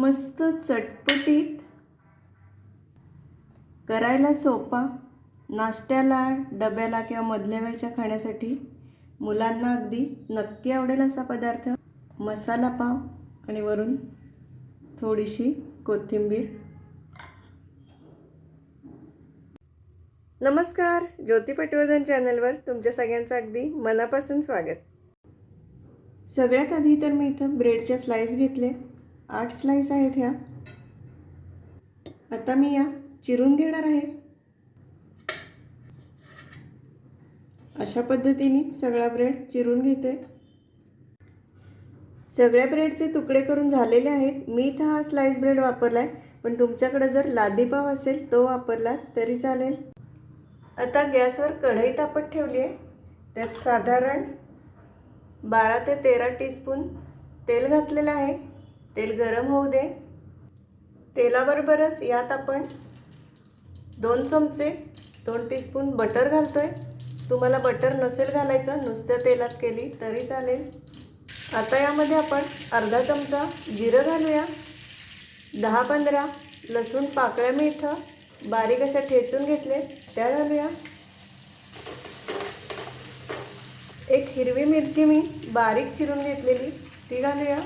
मस्त चटपटीत करायला सोपा. नाश्त्याला डब्याला किंवा मधल्या वेळच्या खाण्यासाठी मुलांना अगदी नक्की आवडेल असा पदार्थ. मसाला पाव आणि वरून थोडीशी कोथिंबीर. नमस्कार ज्योती पटवर्धन चॅनलवर तुमच्या सगळ्यांचं अगदी मनापासून स्वागत. सगळ्यात आधी तर मी इथं ब्रेडच्या स्लाईस घेतले. आठ स्लाईस आहेत ह्या. आता मी या चिरून घेणार आहे. अशा पद्धतीने सगळा ब्रेड चिरून घेते. सगळ्या ब्रेडचे तुकडे करून झालेले आहेत. मी इथं हा स्लाईस ब्रेड वापरला आहे पण तुमच्याकडे जर लादीपाव असेल तो वापरला तरी चालेल. आता गॅसवर कढई तापत ठेवली आहे त्यात साधारण बारा ते तेरा टीस्पून तेल घातलेलं आहे. तेल गरम होऊ दे. तेलाबरोबरच यात आपण दोन चमचे दोन टीस्पून बटर घालतो आहे तुम्हाला बटर नसेल घालायचं नुसत्या तेलात केली तरी चालेल. आता यामध्ये आपण अर्धा चमचा जिरं घालूया. दहा पंधरा लसूण पाकळ्या मी इथं बारीक अशा ठेचून घेतले त्या घालूया. एक हिरवी मिरची मी बारीक चिरून घेतलेली ती घालूया.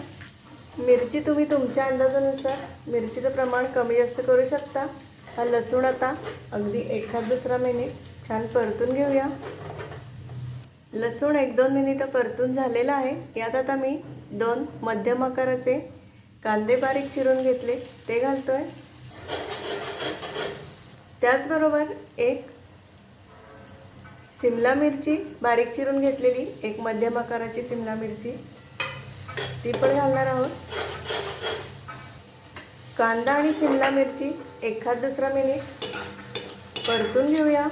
मिरची तुम्ही तुमच्या अंदाजानुसार मिरचीचं प्रमाण कमी जास्त करू शकता. हा लसूण आता अगदी एखाद दुसरा मिनिट छान परतून घेऊया. लसूण एक दोन मिनिटं परतून झालेलं आहे. यात आता मी दोन मध्यम आकाराचे कांदे बारीक चिरून घेतले. ते घालतोय. त्याचबरोबर एक सिमला मिरची बारीक चिरून घेतलेली एक मध्यम आकाराची सिमला मिरची. ती पण घालणार आहोत. कांदा आणि शिमला मिरची एखाद दुसरा मिनिट परतून घेऊया.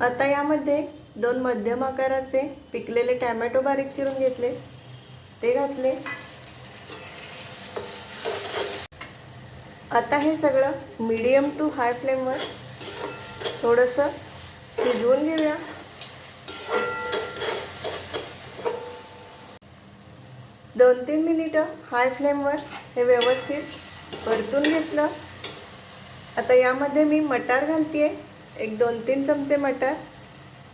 आता यामध्ये दोन मध्यम आकाराचे पिकलेले टॅमॅटो बारीक चिरून घेतले. ते घातले. आता हे सगळं मीडियम टू हाय फ्लेमवर थोडंसं शिजवून घेऊया. दोन तीन मिनिटं हाय फ्लेमवर हे व्यवस्थित परतून घेतलं. आता यामध्ये मी मटार घालते आहे एक दोन तीन चमचे मटार.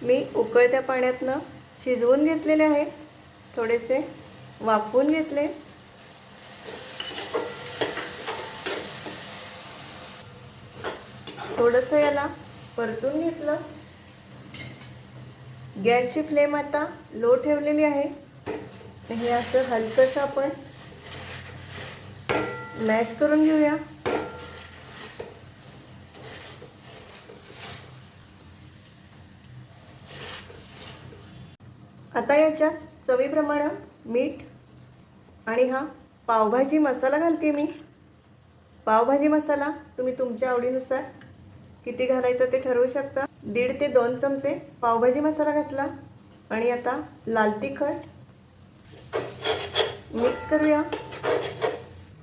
मी उकळत्या पाण्यातनं शिजवून घेतलेले आहे. थोडेसे वाफवून घेतले. थोडंसं याला परतून घेतलं. गॅसची फ्लेम आता लो ठेवलेली आहे. हे असं हलकंसं आपण मॅश करून घेऊया. आता याच्यात चवीप्रमाणे मीठ आणि हा पावभाजी मसाला घालते मी. पावभाजी मसाला तुम्ही तुमच्या आवडीनुसार किती घालायचं ते ठरवू शकता. दीड ते दोन चमचे पावभाजी मसाला घातला आणि आता लाल तिखट मिक्स करूया.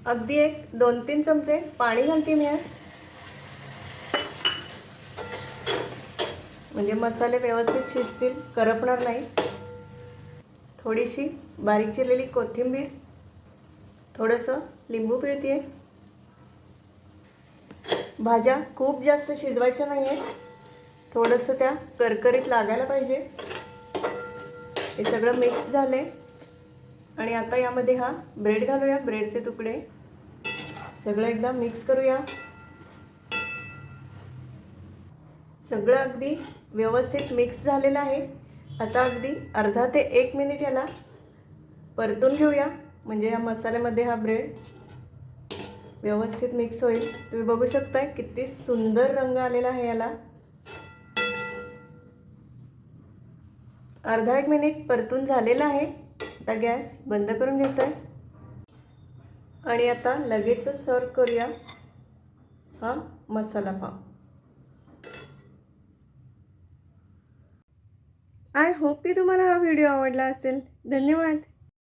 अगदी एक दोन तीन चमचे पाणी घालते मी म्हणजे मसाले व्यवस्थित शिजतील करपणार नाही. थोडीशी बारीक चिरलेली कोथिंबीर थोडंसं लिंबू पिळते भाज्या खूप जास्त शिजवायच्या नाही आहेत थोडंसं त्या करकरीत लागायला पाहिजे. हे सगळं मिक्स झालं आहे आणि आता यामध्ये हा ब्रेड घालूया ब्रेडचे तुकडे. सगळं एकदा मिक्स करूया. सगळं अगदी व्यवस्थित मिक्स झालेलं आहे. आता अगदी अर्धा ते एक मिनिट याला परतून घेऊया म्हणजे या मसाल्यामध्ये हा ब्रेड व्यवस्थित मिक्स होईल. तुम्ही बघू शकताय किती सुंदर रंग आलेला आहे याला. अर्धा एक मिनिट परतून झालेला आहे. आता गॅस बंद करून घेतो आहे आणि आता लगेचच सर्व करूया हा मसाला पाव. आय होप की तुम्हाला हा व्हिडिओ आवडला असेल. धन्यवाद.